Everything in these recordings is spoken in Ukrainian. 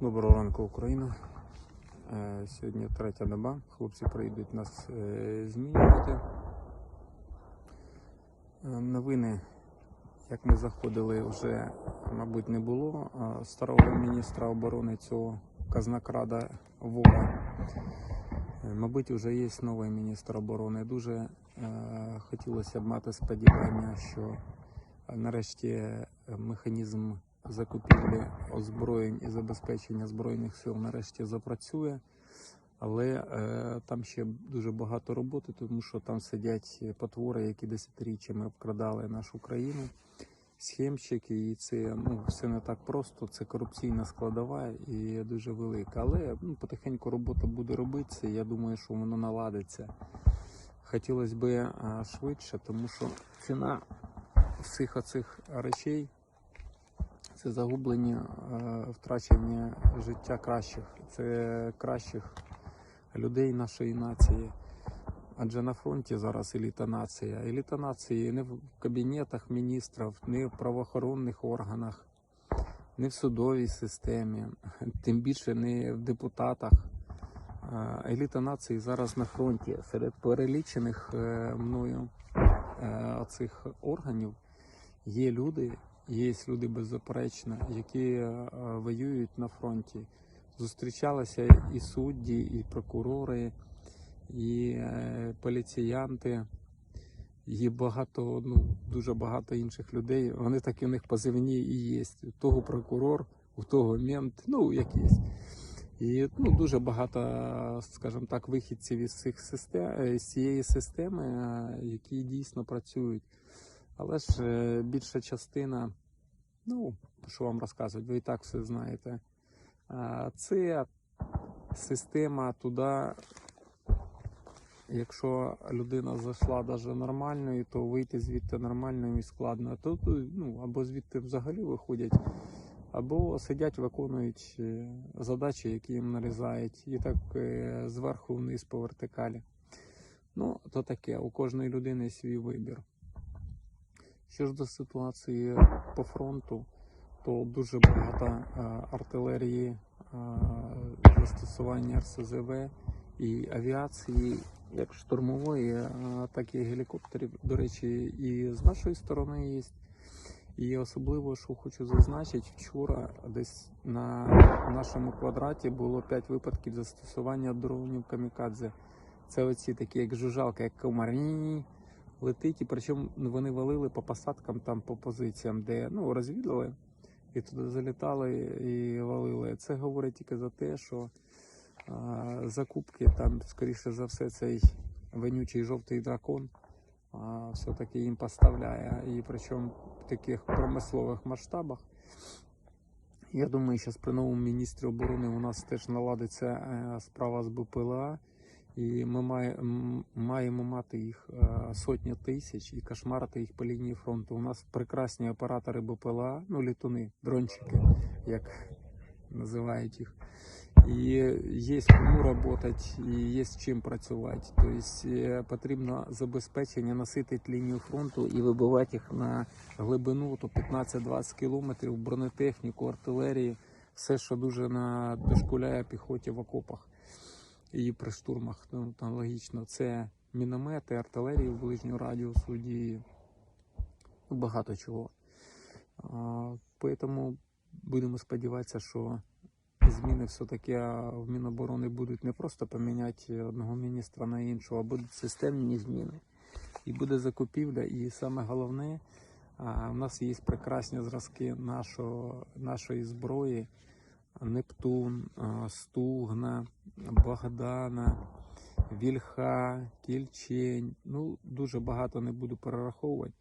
Доброго ранку, Україна. Е, Сьогодні третя доба. Хлопці прийдуть нас е, змінювати. Е, Новини, як ми заходили, вже, мабуть, не було. Старого міністра оборони цього казнокрада вора. Мабуть, вже є новий міністр оборони. Дуже хотілося б мати сподівання, що нарешті механізм закупівлі озброєнь і забезпечення збройних сил нарешті запрацює. Але е, там ще дуже багато роботи, тому що там сидять потвори, які десятиріччями обкрадали нашу країну, схемщики, і це ну, все не так просто. Це корупційна складова і дуже велика. Але ну, потихеньку робота буде робитися. Я думаю, що воно наладиться. Хотілося б швидше, тому що ціна всіх оцих речей це загублення, е, втрачення життя кращих, це кращих людей нашої нації. Адже на фронті зараз еліта нація. Еліта нації не в кабінетах міністрів, не в правоохоронних органах, не в судовій системі, тим більше не в депутатах. Е, Еліта нації зараз на фронті. Серед перелічених е, мною оцих органів є люди, є люди беззаперечно, які е, воюють на фронті. Зустрічалися і судді, і прокурори, і е, поліціянти, і багато, ну дуже багато інших людей. Вони такі у них позивні і є. У того прокурор, у того мент, ну якийсь. І ну, дуже багато, скажімо так, вихідців із цих систем, з цієї системи, е, які дійсно працюють. Але ж е, більша частина, ну, що вам розказувати, ви і так все знаєте. Це система туди, якщо людина зайшла навіть нормальною, то вийти звідти нормальною і складно. Тут, ну, або звідти взагалі виходять, або сидять, виконують е, задачі, які їм нарізають, і так е, зверху вниз по вертикалі. Ну, то таке, у кожної людини свій вибір. Що ж до ситуації по фронту, то дуже багато е, артилерії, е, застосування РСЗВ і авіації, як штурмової, е, так і гелікоптерів. До речі, і з нашої сторони є. І особливо, що хочу зазначити, вчора десь на нашому квадраті було 5 випадків застосування дронів камікадзе. Це оці такі, як жужжалка, як комарні летить, і причому вони валили по посадкам, там по позиціям, де ну, розвідали і туди залітали і валили. Це говорить тільки за те, що а, закупки там, скоріше за все, цей винючий жовтий дракон все-таки їм поставляє. І причому в таких промислових масштабах. Я думаю, що при новому міністрі оборони у нас теж наладиться е, справа з БПЛА. І ми має, маємо мати їх е, сотні тисяч і кошмарити їх по лінії фронту. У нас прекрасні оператори БПЛА, ну літуни, дрончики, як називають їх. І є кому працювати, і є з чим працювати. Тобто е, потрібно забезпечення наситити лінію фронту і вибивати їх на глибину, то 15-20 кілометрів, бронетехніку, артилерії, все, що дуже на дошкуляє піхоті в окопах і при штурмах. Ну, логічно, це міномети, артилерії ближнього радіусу дії, ну, багато чого. Тому будемо сподіватися, що зміни все-таки в Міноборони будуть не просто поміняти одного міністра на іншого, а будуть системні зміни. І буде закупівля, і саме головне, у нас є прекрасні зразки нашого, нашої зброї. Нептун, Стугна, Богдана, Вільха, Кільчень. Ну, дуже багато не буду перераховувати.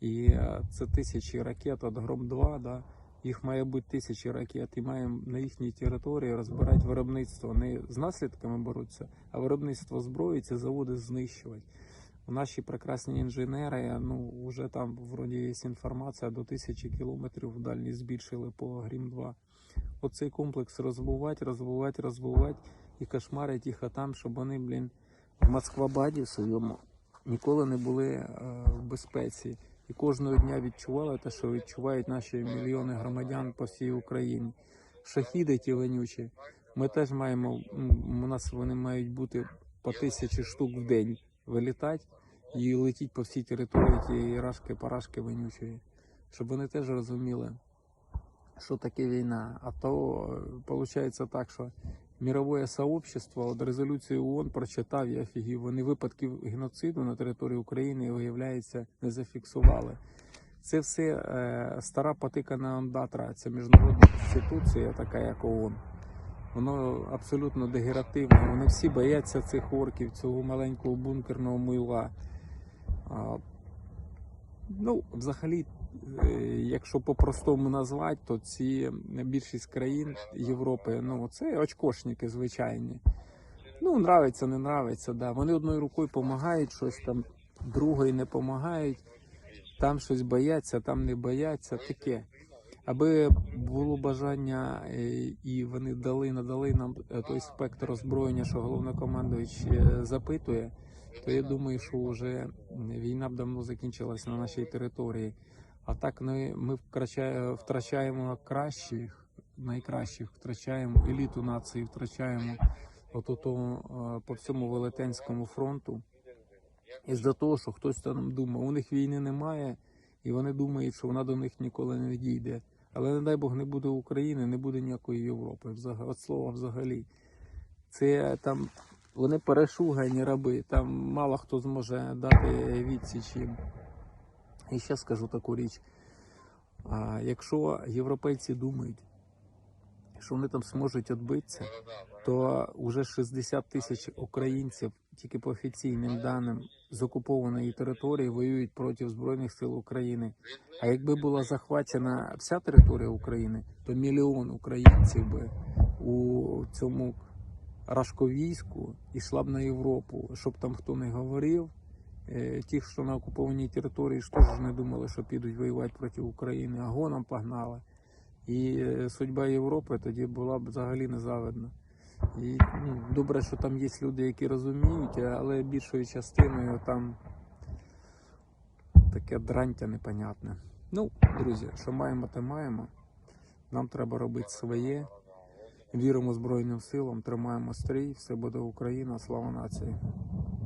І е, це тисячі ракет от Гром-2, да? їх має бути тисячі ракет, і маємо на їхній території розбирати виробництво. Не з наслідками боротися, а виробництво зброї ці заводи знищувати. Наші прекрасні інженери, ну вже там вроді є інформація до тисячі кілометрів дальність збільшили по Грім 2 оцей комплекс розвивати, розвивати, розвивати і кошмарити їх там, щоб вони, блін, в Москвабаді своєму ніколи не були е, в безпеці. І кожного дня відчували те, що відчувають наші мільйони громадян по всій Україні. шахіди ті вонючі. Ми теж маємо, у нас вони мають бути по тисячі штук в день вилітати і летіть по всій території тієї рашки, парашки вонючої. Щоб вони теж розуміли, що таке війна. А то виходить так, що мировое сообщество от резолюцію ООН прочитав і офігів. Вони випадків геноциду на території України, виявляється, не зафіксували. Це все е, стара потикана ондатра, це міжнародна інституція, така як ООН. Воно абсолютно дегеративне. Вони всі бояться цих орків, цього маленького бункерного мила. А, ну, взагалі, якщо по-простому назвати, то ці більшість країн Європи, ну, це очкошники звичайні. Ну, нравиться, не нравиться, да. Вони одною рукою допомагають щось там, другою не допомагають. Там щось бояться, там не бояться, таке. Аби було бажання е, і вони дали, надали нам е, той спектр озброєння, що головнокомандуючий е, запитує, то я думаю, що вже війна б давно закінчилась на нашій території. А так ми, ми втрачає- втрачаємо кращих, найкращих, втрачаємо еліту нації, втрачаємо от по всьому Велетенському фронту. Із-за того, що хтось там думав, у них війни немає, і вони думають, що вона до них ніколи не дійде. Але не дай Бог не буде України, не буде ніякої Європи. Взага- От слова взагалі. Це там вони перешугані раби, там мало хто зможе дати відсіч їм. І ще скажу таку річ. А, якщо європейці думають, що вони там зможуть відбитися, то вже 60 тисяч українців, тільки по офіційним даним, з окупованої території воюють проти Збройних сил України. А якби була захвачена вся територія України, то мільйон українців би у цьому рашковійську йшла б на Європу, щоб там хто не говорив. Е, Ті, що на окупованій території, ж теж не думали, що підуть воювати проти України, а гоном погнали. І е, судьба Європи тоді була б взагалі незавидна. І ну, добре, що там є люди, які розуміють, але більшою частиною там таке дрантя непонятне. Ну, друзі, що маємо, те маємо. Нам треба робити своє. Віримо Збройним силам, тримаємо стрій, все буде Україна, слава нації.